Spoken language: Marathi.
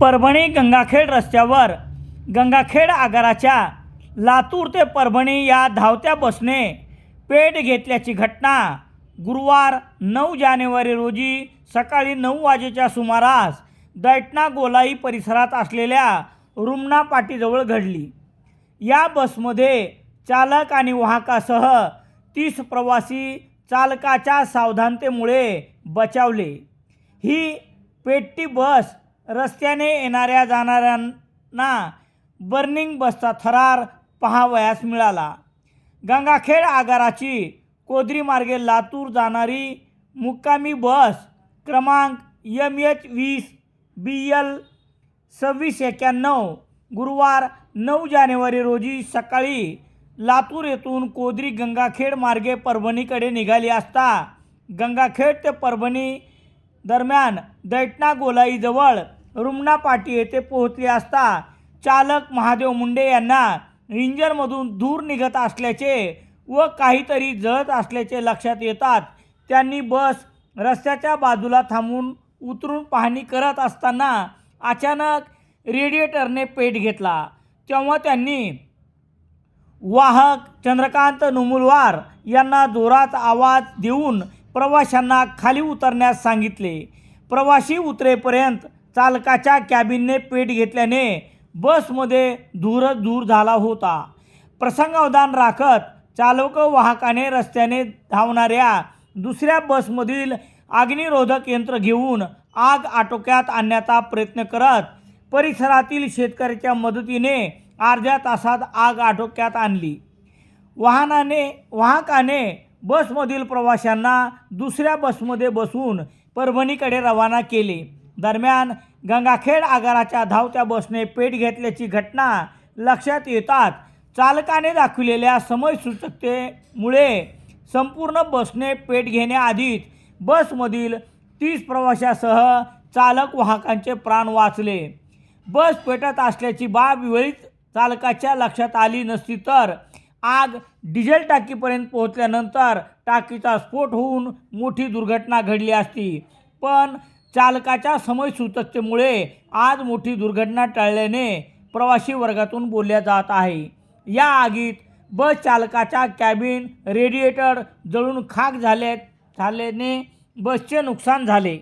परभणी गंगाखेड रस्त्यावर गंगाखेड आगाराच्या लातूर ते परभणी या धावत्या बसने पेट घेतल्याची घटना गुरुवार नऊ जानेवारी रोजी सकाळी नऊ वाजेच्या सुमारास दैटना गोलाई परिसरात असलेल्या रुमना पाटीजवळ घडली. या बसमध्ये चालक आणि वाहकासह तीस प्रवासी चालकाच्या सावधानतेमुळे बचावले. ही पेट्टी बस रस्त्याने येणाऱ्या जाणाऱ्यांना बर्निंग बसचा थरार पहावयास मिळाला. गंगाखेड आगाराची कोदरी मार्गे लातूर जाणारी मुक्कामी बस क्रमांक यम एच वीस बी एल सव्वीस एक्याण्णव गुरुवार नऊ जानेवारी रोजी सकाळी लातूर येथून कोदरी गंगाखेड मार्गे परभणीकडे निघाली असता गंगाखेड ते परभणी दरम्यान दैटना गोलाईजवळ रुमणापाटी येथे पोहोचले असता चालक महादेव मुंडे यांना इंजनमधून दूर निघत असल्याचे व काहीतरी जळत असल्याचे लक्षात येतात. त्यांनी बस रस्त्याच्या बाजूला थांबून उतरून पाहणी करत असताना अचानक रेडिएटरने पेट घेतला. तेव्हा त्यांनी वाहक चंद्रकांत नुमुलवार यांना जोरात आवाज देऊन प्रवाशांना खाली उतरण्यास सांगितले. प्रवासी उतरेपर्यंत चालकाच्या कॅबिनने पेट घेतल्याने बसमध्ये धूरच धूर झाला होता. प्रसंगावधान राखत चालक वाहकाने रस्त्याने धावणाऱ्या दुसऱ्या बसमधील अग्निरोधक यंत्र घेऊन आग आटोक्यात आणण्याचा प्रयत्न करत परिसरातील शेतकऱ्याच्या मदतीने अर्ध्या तासात आग आटोक्यात आणली. वाहनाने वाहकाने बसमधील प्रवाशांना दुसऱ्या बसमध्ये बसून परभणीकडे रवाना केले. दरम्यान गंगाखेड आगाराच्या धावत्या बसने पेट घेतल्याची घटना लक्षात येतात. चालकाने दाखविलेल्या समयसूचकतेमुळे संपूर्ण बसने पेट घेण्याआधीच बसमधील तीस प्रवाशासह चालक वाहकांचे प्राण वाचले. बस पेटत असल्याची बाब वेळीच चालकाच्या लक्षात आली नसती तर आग डिझेल टाकीपर्यंत पोहोचल्यानंतर टाकीचा स्फोट होऊन मोठी दुर्घटना घडली असती. पण चालकाच्या समयसूचकतेमुळे आज मोठी दुर्घटना टळल्याने प्रवासी वर्गातून बोलल्या जात आहे. या आगीत बस चालकाच्या कॅबिन रेडिएटर जळून खाक झाले झाल्याने बसचे नुकसान झाले.